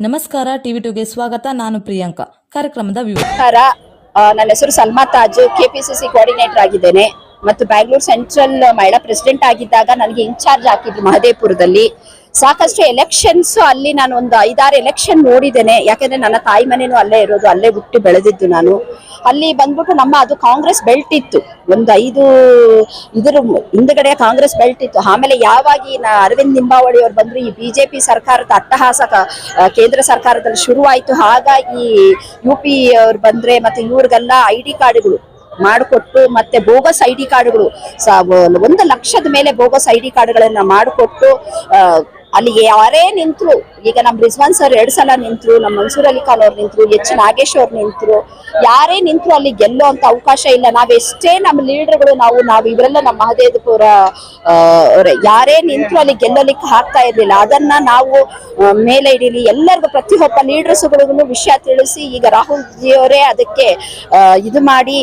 ನಮಸ್ಕಾರ, ಟಿವಿ ಟುಗೆ ಸ್ವಾಗತ. ನಾನು ಪ್ರಿಯಾಂಕಾ. ಕಾರ್ಯಕ್ರಮದ ವಿವರ. ನನ್ನ ಹೆಸರು ಸಲ್ಮಾ ತಾಜ್. ಕೆಪಿಸಿಸಿ ಕೋಆರ್ಡಿನೇಟರ್ ಆಗಿದ್ದೇನೆ. ಮತ್ತು ಬ್ಯಾಂಗ್ಳೂರ್ ಸೆಂಟ್ರಲ್ ಮಹಿಳಾ ಪ್ರೆಸಿಡೆಂಟ್ ಆಗಿದ್ದಾಗ ನನಗೆ ಇನ್ಚಾರ್ಜ್ ಹಾಕಿದ್ರು ಮಹದೇಪುರದಲ್ಲಿ. ಸಾಕಷ್ಟು ಎಲೆಕ್ಷನ್ಸ್ ಅಲ್ಲಿ ನಾನು ಒಂದು ಐದಾರು ಎಲೆಕ್ಷನ್ ನೋಡಿದ್ದೇನೆ. ಯಾಕಂದ್ರೆ ನನ್ನ ತಾಯಿ ಮನೆನೂ ಅಲ್ಲೇ ಇರೋದು, ಅಲ್ಲೇ ಹುಟ್ಟಿ ಬೆಳೆದಿದ್ದು ನಾನು. ಅಲ್ಲಿ ಬಂದ್ಬಿಟ್ಟು ನಮ್ಮ ಅದು ಕಾಂಗ್ರೆಸ್ ಬೆಲ್ಟ್ ಇತ್ತು. ಒಂದು ಐದು ಇದ್ರ ಹಿಂದ್ಗಡೆ ಕಾಂಗ್ರೆಸ್ ಬೆಲ್ಟ್ ಇತ್ತು. ಆಮೇಲೆ ಯಾವಾಗ ಅರವಿಂದ್ ನಿಂಬಾವಳಿ ಅವ್ರು ಬಂದ್ರು, ಈ ಬಿಜೆಪಿ ಸರ್ಕಾರದ ಅಟ್ಟಹಾಸ ಕೇಂದ್ರ ಸರ್ಕಾರದಲ್ಲಿ ಶುರುವಾಯ್ತು. ಆಗ ಈ ಯು ಪಿ ಅವ್ರು ಬಂದ್ರೆ ಮತ್ತೆ ಇವ್ರಿಗೆಲ್ಲ ಐ ಡಿ ಕಾರ್ಡ್ಗಳು ಮಾಡಿಕೊಟ್ಟು ಮತ್ತೆ ಬೋಗಸ್ ಐ ಡಿ ಕಾರ್ಡ್ಗಳು ಒಂದು ಲಕ್ಷದ ಮೇಲೆ ಬೋಗಸ್ ಐ ಡಿ ಕಾರ್ಡ್ಗಳನ್ನ ಮಾಡಿಕೊಟ್ಟು ಅಲ್ಲಿಗೆ ಯಾರೇ ನಿಂತ್ರು. ಈಗ ನಮ್ ರಿಜ್ವಾನ್ ಸರ್ ಎರಡ್ ಸಲ ನಿಂತ್ರು, ನಮ್ ಮನ್ಸೂರ್ ಅಲಿ ಖಾನ್ ಅವ್ರು ನಿಂತ್ರು, ಎಚ್ ನಾಗೇಶ್ ಅವ್ರು ನಿಂತ್ರು, ಯಾರೇ ನಿಂತ್ರು ಅಲ್ಲಿ ಗೆಲ್ಲೋ ಅಂತ ಅವಕಾಶ ಇಲ್ಲ. ನಾವ್ ಎಷ್ಟೇ ನಮ್ಮ ಲೀಡರ್ಗಳು, ನಾವು ನಾವು ಇವರೆಲ್ಲ ನಮ್ಮ ಮಹದೇವಪುರ ಯಾರೇ ನಿಂತ್ರು ಅಲ್ಲಿ ಗೆಲ್ಲೋಲಿಕ್ಕೆ ಆಗ್ತಾ ಇರ್ಲಿಲ್ಲ. ಅದನ್ನ ನಾವು ಮೇಲೆ ಇಡೀಲಿ ಎಲ್ಲರಿಗೂ, ಪ್ರತಿಯೊಬ್ಬ ಲೀಡರ್ಸ್ಗಳಿಗೂ ವಿಷಯ ತಿಳಿಸಿ ಈಗ ರಾಹುಲ್ ಜಿ ಅವರೇ ಅದಕ್ಕೆ ಇದು ಮಾಡಿ,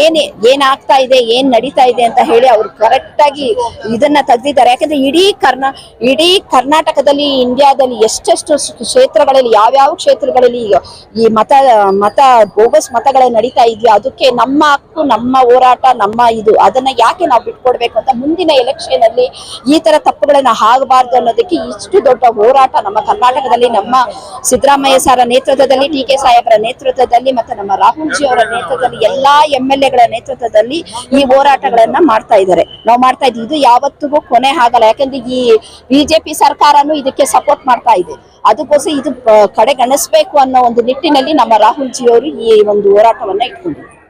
ಏನ್, ಏನೇ ಏನಾಗ್ತಾ ಇದೆ, ಏನ್ ನಡೀತಾ ಇದೆ ಅಂತ ಹೇಳಿ ಅವ್ರು ಕರೆಕ್ಟ್ ಆಗಿ ಇದನ್ನ ತೆಗ್ದಿದ್ದಾರೆ. ಯಾಕಂದ್ರೆ ಇಡೀ ಕರ್ನಾ, ಇಡೀ ಕರ್ನಾಟಕದಲ್ಲಿ, ಇಂಡಿಯಾದಲ್ಲಿ ಎಷ್ಟೆಷ್ಟು ಕ್ಷೇತ್ರಗಳಲ್ಲಿ, ಯಾವ್ಯಾವ ಕ್ಷೇತ್ರಗಳಲ್ಲಿ ಈ ಮತ ಮತ, ಬೋಗಸ್ ಮತಗಳ ನಡೀತಾ ಇದೆಯೋ ಅದಕ್ಕೆ ನಮ್ಮ ಹಕ್ಕು, ನಮ್ಮ ಹೋರಾಟ, ನಮ್ಮ ಇದು, ಅದನ್ನ ಯಾಕೆ ನಾವು ಬಿಟ್ಕೊಡ್ಬೇಕು ಅಂತ ಮುಂದಿನ ಎಲೆಕ್ಷನ್ ಅಲ್ಲಿ ಈ ತರ ತಪ್ಪುಗಳನ್ನ ಆಗಬಾರ್ದು ಅನ್ನೋದಕ್ಕೆ ಇಷ್ಟು ದೊಡ್ಡ ಹೋರಾಟ ನಮ್ಮ ಕರ್ನಾಟಕದಲ್ಲಿ, ನಮ್ಮ ಸಿದ್ದರಾಮಯ್ಯ ಸರ ನೇತೃತ್ವದಲ್ಲಿ ಟಿ ಕೆ ಸಾಹೇಬರ ನೇತೃತ್ವದಲ್ಲಿ ಮತ್ತೆ ನಮ್ಮ ರಾಹುಲ್ ಜಿ ಅವರ ನೇತೃತ್ವದಲ್ಲಿ, ಎಲ್ಲಾ ಎಂ ಎಲ್ ಎಗಳ ನೇತೃತ್ವದಲ್ಲಿ ಈ ಹೋರಾಟಗಳನ್ನ ಮಾಡ್ತಾ ಇದ್ದಾರೆ. ನಾವು ಮಾಡ್ತಾ ಇದ್ದೀವಿ ಇದು ಯಾವತ್ತಿಗೂ ಕೊನೆ ಆಗಲ್ಲ. ಯಾಕಂದ್ರೆ ಈ ಬಿಜೆಪಿ ಸರ್ಕಾರನು ಇದಕ್ಕೆ ಸಪೋರ್ಟ್ ಮಾಡ್ತಾ ಇದೆ. ಅದಕ್ಕೋಸ್ಕರ ಇದು ಕಡೆಗಣಿಸ್ಬೇಕು ಅನ್ನೋ ಒಂದು ನಿಟ್ಟಿನಲ್ಲಿ ನಮ್ಮ ರಾಹುಲ್ ಜಿ ಅವರು ಈ ಒಂದು ಹೋರಾಟವನ್ನ ಇಟ್ಕೊಂಡಿದ್ದಾರೆ.